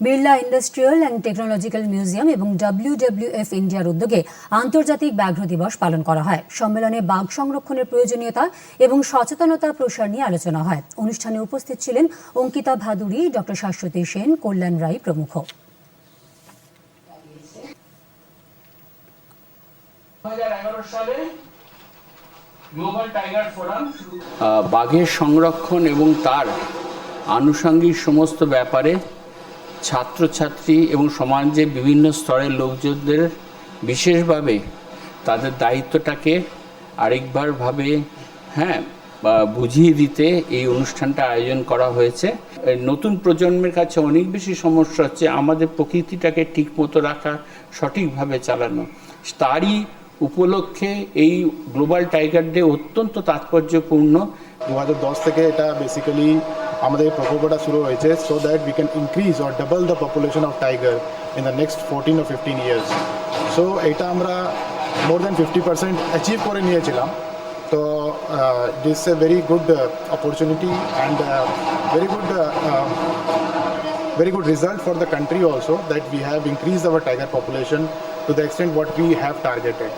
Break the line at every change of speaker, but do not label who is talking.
Birla industrial and technological museum এবং WWF ইন্ডিয়ার উদ্যোগে আন্তর্জাতিক ব্যাঘ্র দিবস পালন করা হয়। সম্মেলনে বাঘ সংরক্ষণের প্রয়োজনীয়তা এবং সচেতনতা প্রসার নিয়ে আলোচনা হয়। অনুষ্ঠানে উপস্থিত ছিলেন অঙ্কিতা ভাদুরী ডক্টর শাশ্বতী সেন কল্যাণ রায় প্রমুখ।
সালে গ্লোবাল টাইগার ফোরাম
আহ, বাঘের সংরক্ষণ এবং তার আনুষঙ্গিক সমস্ত ব্যাপারে ছাত্রছাত্রী এবং সমাজে বিভিন্ন স্তরের লোকজনদের বিশেষভাবে তাদের দায়িত্বটাকে আরেকবারভাবে হ্যাঁ বুঝিয়ে দিতে এই অনুষ্ঠানটা আয়োজন করা হয়েছে। নতুন প্রজন্মের কাছে অনেক বেশি সমস্যা হচ্ছে আমাদের প্রকৃতিটাকে ঠিক মতো রাখা, সঠিকভাবে চালানো। তারই উপলক্ষে এই গ্লোবাল টাইগার ডে অত্যন্ত তাৎপর্যপূর্ণ।
দু হাজার দশ থেকে এটা বেসিক্যালি আমাদের প্রকল্পটা শুরু হয়েছে so that we can increase or double the population of tiger in the next fourteen O fifteen years so এটা আমরা more than fifty percent achieve করে নিয়েছিলাম। তো this a very good opportunity and very good very good result for the country also that we have increased our tiger population to the extent what we have targeted.